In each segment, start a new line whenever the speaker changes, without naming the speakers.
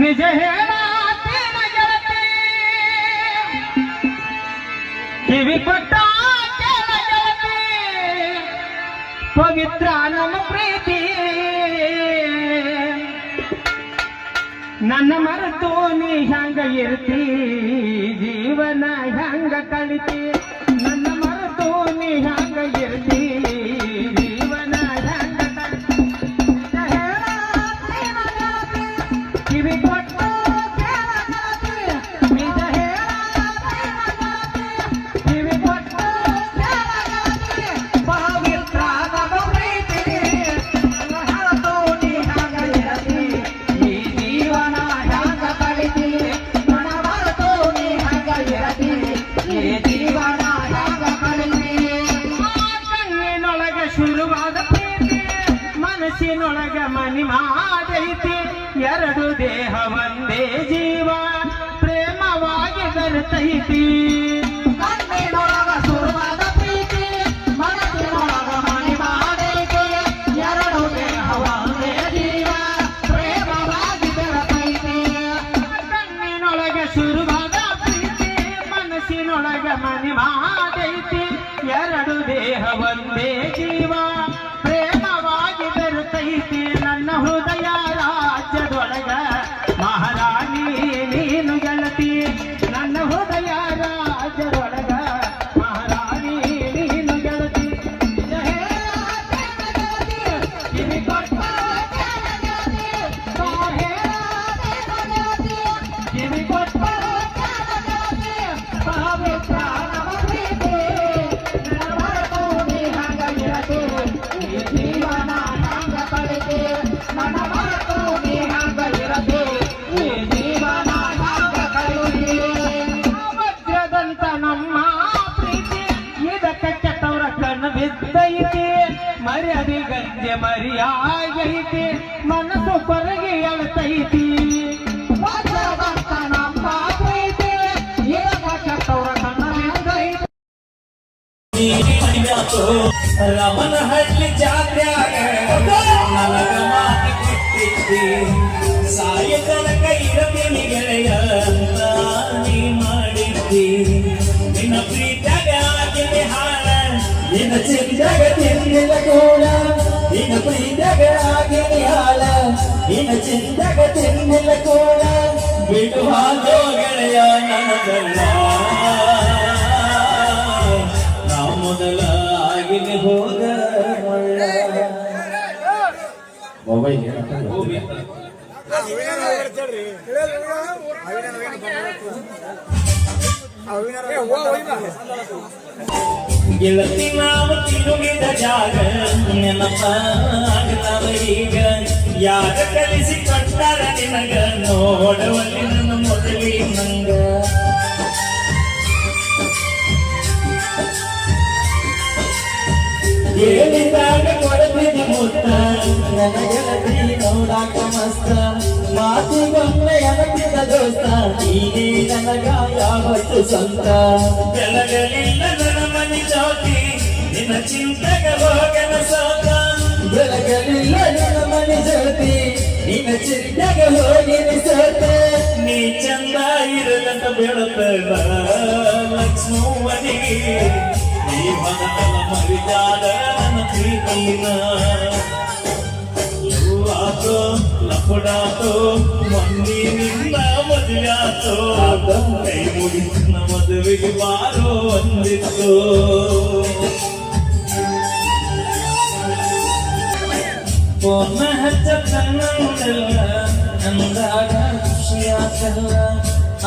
ನಿಜ ಕಿವಿ ಕೊಟ್ಟ ಪವಿತ್ರ ನಮ್ಮ ಪ್ರೀತಿ. ನನ್ನ ಮರೆತು ನೀ ಹೆಂಗ ಇರ್ತಿ? ಜೀವನ ಹೆಂಗ ಕಳಿತಿ? ಎರಡು ದೇಹ ಒಂದೇ ಜೀವ ಪ್ರೇಮವಾಗಿ ಬೆರೆತೈತಿ ಮನಿ ಮಾಡೈತಿ ಎರಡು ದೇಹ ಒಂದೇ ಜೀವ ಮರ್ಯಾದೆ ಗಂಜೆ ಮರಿಯಾಗೈತಿ ಮನಸ್ಸು ಕೊರಗೆ ಎಳ್ತೈತಿ
ರಮನ ಹಳ್ಳಿ ಜಾತ್ರ್ಯಾಗ ನನಗ ಮಾತು ಕೊಟ್ಟಿದ್ದಿ. ಸಾಯ ತನಕ ಇರತೀನಿ ಗೆಳೆಯ ನೀ ಮಾಡಿದ್ದಿ. ನಿನ್ನ ಪ್ರೀತ್ಯಾಗ ಆಗಿನಿ ಹಾಳ ನಿನ್ನ ಚಿಂತಾಗ ತಿಂದಿಲ್ಲ ಕೋಣ ನಿನ್ನ ಪ್ರೀತ್ಯಾಗ ಆಗಿನಿ ಹಾಳ ನಿನ್ನ ಚಿಂತಾಗ ತಿಂದಿಲ್ಲ ಕೋಣ ಬಿಡುವ ಗೆಳೆಯ, ನನಗಲ್ಲ ಗೆಳತಿ ನಾವು ತಿರುಗಿದ ಜಾಗ ನೆನಪ ಆಗಲಾರ ಈಗ ಯಾರ ಕಲಿಸಿ ಕೊಟ್ಟಾರ ನಿನಗ ನೋಡುವಲ್ಲಿ ನನ್ನ ಮೊದಲಿ ನಂಗ. ಹೇಳಿದಾಗ ಕೊಡಬೇಡಿ ಮುತ್ತ ನನ್ನ ಗೆಳತಿ ನೋಡಾಕ ದೋಸ್ತ ನೀನೇ ನನಗ ಯಾವತ್ತು ಸ್ವಂತ ಬೆಳಗಲಿಲ್ಲ ನನ್ನ ಮನಿ ಜಾತಿ ನಿನ್ನ ಚಿಂತೆಗ ಹೋಗನ ಸೋತ ಬೆಳಗಲಿಲ್ಲ ಜ್ಯೋತಿ ನಿನ್ನ ಚಿಂತೆಗ ನೀ ಮನದಲ್ಲ ಮರಿದಾದ ಪ್ರೀತಿನ ಆತೋ ಲಪಡಾತೋ ಮಂದಿನಿಂದ ಮದುವೆಯಾತೋ ಕೈ ಮುಗಿನ ಮದುವೆಗೆ ಬಾರೋ ಅಂದಿತ್ತು ಪೋನ ಹಚ್ಚ ಕಣ್ಣಲ್ಲ ಅಂದಾಗ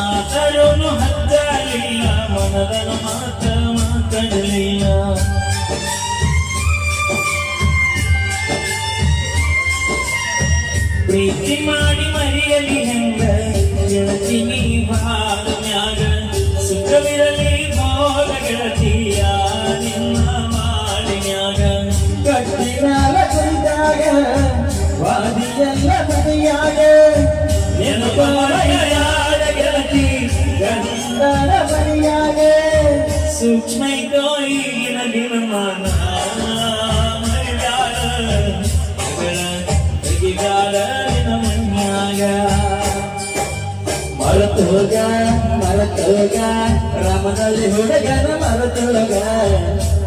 ಆತರೋನು ಹಚ್ಚಲಿಲ್ಲ ಮನದನ ಮಾತ ಮಾತಾಡಲಿಲ್ಲ ಪ್ರೀತಿ ಮಾಡಿ ಮರೆಯಲಿ ಹೆಂಗ? ಗೆಳತಿ ನೀ ಭಾಳ ಮ್ಯಾಗ. ಸುಖವಿರಲಿ ಭೋಗ ಗೆಳತಿಯ ನಿನ್ನ ಮಾಡಿನ್ಯಾಗ ಕಟ್ಟಿನಾಲ ಕುಂತಾಗ ವಾದಿಯಲ್ಲ ಮನೆಯಾಗ ನೆನಪಾಡ ಗೆಳತಿ ಗಂಡನ ಮನೆಯಾಗ. ಮರಿಯಾಳ ತೆಗಿಗಾಲ ನಿನ್ನ ಮನ್ಯಾಗ ಮರತೋಗ ಮರತೋಗ ರಾಮನಲ್ಲಿ ಹುಡುಗನ ಮರತೋಗ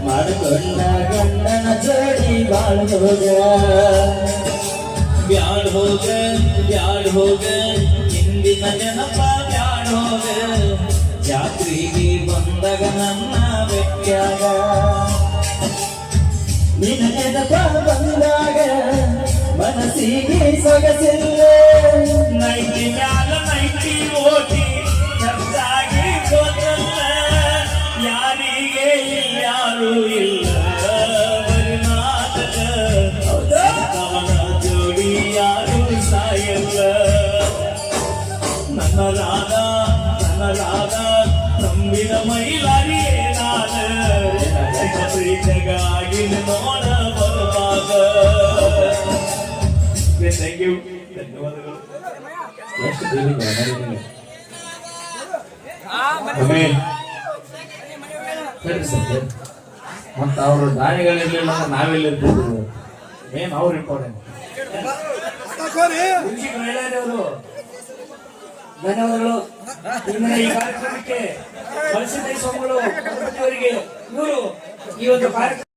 ಮಾಡಿಕೊಂಡ ಗಂಡನ ಜೋಡಿ ಬಾಳ್ಹೋಗ ಬ್ಯಾಡ್ ಹೋಗ ಬ್ಯಾಡ್ ಹೋಗ ಹಿಂದಿನ ಜನಪ ಬ್ಯಾಡ್ ಹೋಗ ಜಾತ್ರೆಗೆ ಬಂದಾಗ ನನ್ನ ಬೆಟ್ಟ್ಯಾಗ ನಿನಗೆದ ಬಂದಾಗ ಮನಸ್ಸಿಗೆ ಸೊಗಸಿಲ್ಲ ನೈಟಿ ಮ್ಯಾಲ ನೈಟಿ ಓಟಿ ಚರ್ಚಾಗಿ ಗೊತ್ತಲ್ಲ ಯಾರಿಗೆ ಯಾರು ಇಲ್ಲ. ನಂಬಿದ ಪ್ರೀತಗಾಗಿ ನೋಡ ಬರುವಾಗ ಥ್ಯಾಂಕ್ ಯು ಧನ್ಯವಾದಗಳು
ಮತ್ತ ಬೇಗ ಆಮೇಲೆ ಸರಿ ಸರ್. ಮತ್ತೆ ಅವರು ದಾನಿಗಳಿರ್ಲಿಲ್ಲ ಅಂದ್ರೆ ನಾವೆಲ್ಲಿರ್ತಿದ್ರು ಮೇನ್ ಅವ್ರು ಇಂಪಾರ್ಟೆಂಟ್
ಧನ್ಯವಾದಗಳು. ಇಂದಿನ ಈ ಕಾರ್ಯಕ್ರಮಕ್ಕೆ ಬಳಸಿದ ಸ್ವಾಮಿಗಳು ಇವರು ಈ ಒಂದು ಕಾರ್ಯಕ್ರಮ